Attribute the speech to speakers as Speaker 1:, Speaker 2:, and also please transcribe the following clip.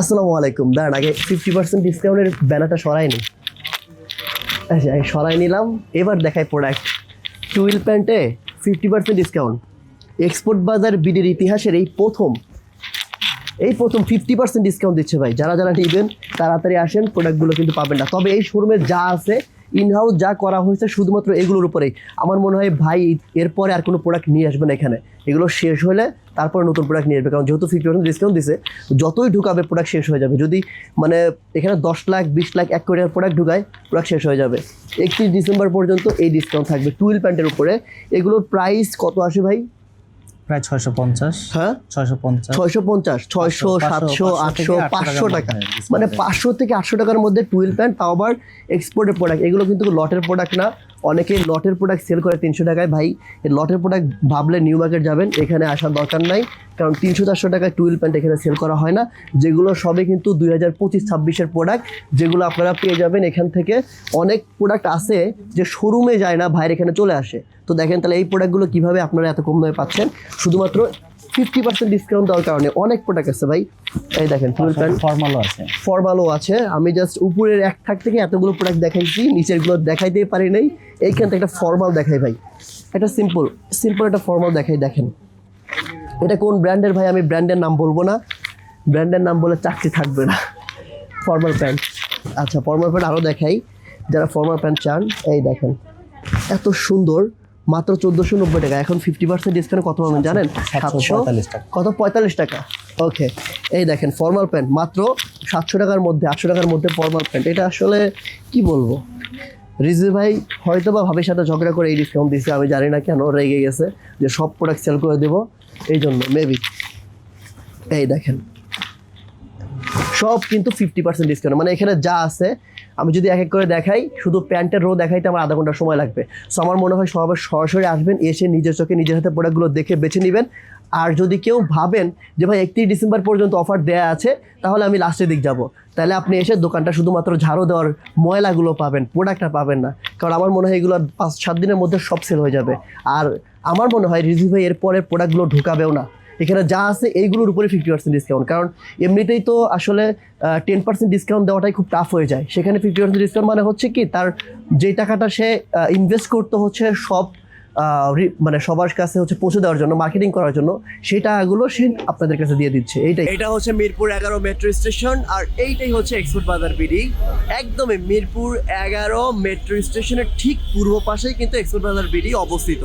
Speaker 1: আসসালামু আলাইকুম। দাঁড়ান, আগে ফিফটি পার্সেন্ট ডিসকাউন্টের ব্যানারটা সরাইনি আচ্ছা আমি সরাই নিলাম। এবার দেখাই প্রোডাক্ট টুইল প্যান্টে ফিফটি পার্সেন্ট ডিসকাউন্ট এক্সপোর্ট বাজার বিডির ইতিহাসের এই প্রথম এই প্রথম ফিফটি পার্সেন্ট ডিসকাউন্ট দিচ্ছে ভাই। যারা যারা নিবেন, তাড়াতাড়ি আসেন প্রোডাক্টগুলো কিন্তু পাবেন না। তবে এই শোরুমে যা আছে ইনহাউস যা করা হয়েছে শুধুমাত্র এগুলোর উপরেই। আমার মনে হয় ভাই এরপরে আর কোনো প্রোডাক্ট নিয়ে আসবেন এখানে। এগুলো শেষ হলে তারপরে নতুন প্রোডাক্ট নিয়ে আসবে, কারণ যেহেতু ফিফটি পার্সেন্ট ডিসকাউন্ট দিছে, যতই ঢুকাবে প্রোডাক্ট শেষ হয়ে যাবে। যদি মানে এখানে দশ লাখ, বিশ লাখ, এক কোটি প্রোডাক্ট ঢুকায় প্রোডাক্ট শেষ হয়ে যাবে। একত্রিশ ডিসেম্বর পর্যন্ত এই ডিসকাউন্ট থাকবে। টুইল প্যান্টের উপরে। এগুলোর প্রাইস কত আসে ভাই?
Speaker 2: প্রায় ছয়শো পঞ্চাশ।
Speaker 1: হ্যাঁ?
Speaker 2: ছয়শো পঞ্চাশ।
Speaker 1: ছয়শো পঞ্চাশ ছয়শো সাতশো আটশো পাঁচশো টাকা। মানে পাঁচশো থেকে আটশো টাকার মধ্যে টুয়েলভ প্যান্ট পাওয়ার আবার এক্সপোর্টের প্রোডাক্ট এগুলো কিন্তু লটের প্রোডাক্ট না। অনেকেই লটের প্রোডাক্ট সেল করে তিনশো টাকায়। ভাই লটের প্রোডাক্ট ভাবলে নিউ মার্কেট যাবেন, এখানে আসার দরকার নাই। কারণ তিনশো চারশো টাকায় টুয়েল প্যান্ট এখানে সেল করা হয় না। যেগুলো সবে কিন্তু দুই হাজার পঁচিশ, ছাব্বিশের প্রোডাক্ট যেগুলো আপনারা পেয়ে যাবেন এখান থেকে। অনেক প্রোডাক্ট আছে যে শোরুমে যায় না, ভাইয়ের এখানে চলে আসে। তো দেখেন তাহলে এই প্রোডাক্টগুলো কীভাবে আপনারা এত কম দামে পাচ্ছেন? শুধুমাত্র ফিফটি পার্সেন্ট ডিসকাউন্ট দেওয়ার কারণে অনেক প্রোডাক্ট আছে ভাই। এই দেখেন টুয়েল প্যান্ট
Speaker 2: ফর্মালও আছে।
Speaker 1: ফরমালও আছে। আমি জাস্ট উপরের এক থাক থেকে এতগুলো প্রোডাক্ট দেখাইছি নিচেরগুলো দেখাইতেই পারি নাই। এইখান থেকে একটা ফর্মাল দেখাই ভাই। একটা সিম্পল সিম্পল একটা ফর্মাল দেখাই দেখেন। এটা কোন ব্র্যান্ডের ভাই? আমি ব্র্যান্ডের নাম বলব না। ব্র্যান্ডের নাম বলে চাকরি থাকবে না। ফর্মাল প্যান্ট আচ্ছা ফর্মাল প্যান্ট আরও দেখাই। যারা ফর্মাল প্যান্ট চান এই দেখেন। এত সুন্দর। মাত্র চোদ্দোশো নব্বই টাকা। এখন ফিফটি পার্সেন্ট ডিসকাউন্ট কত পাবেন জানেন?
Speaker 2: সাতশো
Speaker 1: কত? পঁয়তাল্লিশ টাকা। ওকে এই দেখেন ফর্মাল প্যান্ট মাত্র সাতশো টাকার মধ্যে আটশো টাকার মধ্যে ফর্মাল প্যান্ট এটা আসলে কি বলব? রিজু ভাই হয়তো বা ভাবির সাথে ঝগড়া করে এই ডিসকাউন্ট দিয়েছে আমি জানি না কেন রেগে গেছে যে সব প্রোডাক্ট সেল করে দেবো এই জন্য মেবি এই দেখেন। সব কিন্তু ফিফটি পার্সেন্ট ডিসকাউন্ট মানে এখানে যা আছে আমি যদি এক এক করে দেখাই, শুধু প্যান্টের রো দেখাইতে আমার আধা ঘণ্টা সময় লাগবে। সো আমার মনে হয় সবাই সরাসরি আসবেন, এসে নিজের চোখে নিজের হাতে প্রোডাক্টগুলো দেখে বেছে নেবেন। আর যদি কেউ ভাবেন যে, ভাই, একত্রিশ ডিসেম্বর পর্যন্ত অফার দেওয়া আছে, তাহলে আমি লাস্টের দিক যাব। তাহলে আপনি এসে দোকানটা শুধুমাত্র ঝাড়ু দেওয়ার ময়লাগুলো পাবেন প্রোডাক্টটা পাবেন না। কারণ আমার মনে হয় এগুলো পাঁচ সাত দিনের মধ্যে সব সেল হয়ে যাবে। আর আমার মনে হয় রিজু ভাই এরপরে প্রোডাক্টগুলো ঢুকাবেও না। এখানে যা আছে এইগুলোর উপরে ফিফটি পার্সেন্ট ডিসকাউন্ট কারণ এমনিতেই তো আসলে টেন পার্সেন্ট ডিসকাউন্ট দেওয়াটাই খুব টাফ হয়ে যায়। সেখানে ফিফটি পার্সেন্ট ডিসকাউন্ট মানে হচ্ছে কি, তার যে টাকাটা সে ইনভেস্ট করতে হচ্ছে সব মানে সবার কাছে হচ্ছে পৌঁছে দেওয়ার জন্য মার্কেটিং করার জন্য, সেই টাকাগুলো সে আপনাদের কাছে দিয়ে দিচ্ছে। এইটাই। এটা হচ্ছে মিরপুর এগারো মেট্রো স্টেশন আর এইটাই হচ্ছে এক্সপোর্ট বাজার বিডি একদমই মিরপুর এগারো মেট্রো স্টেশনের ঠিক পূর্ব পাশেই কিন্তু এক্সপোর্ট বাজার বিডি অবস্থিত।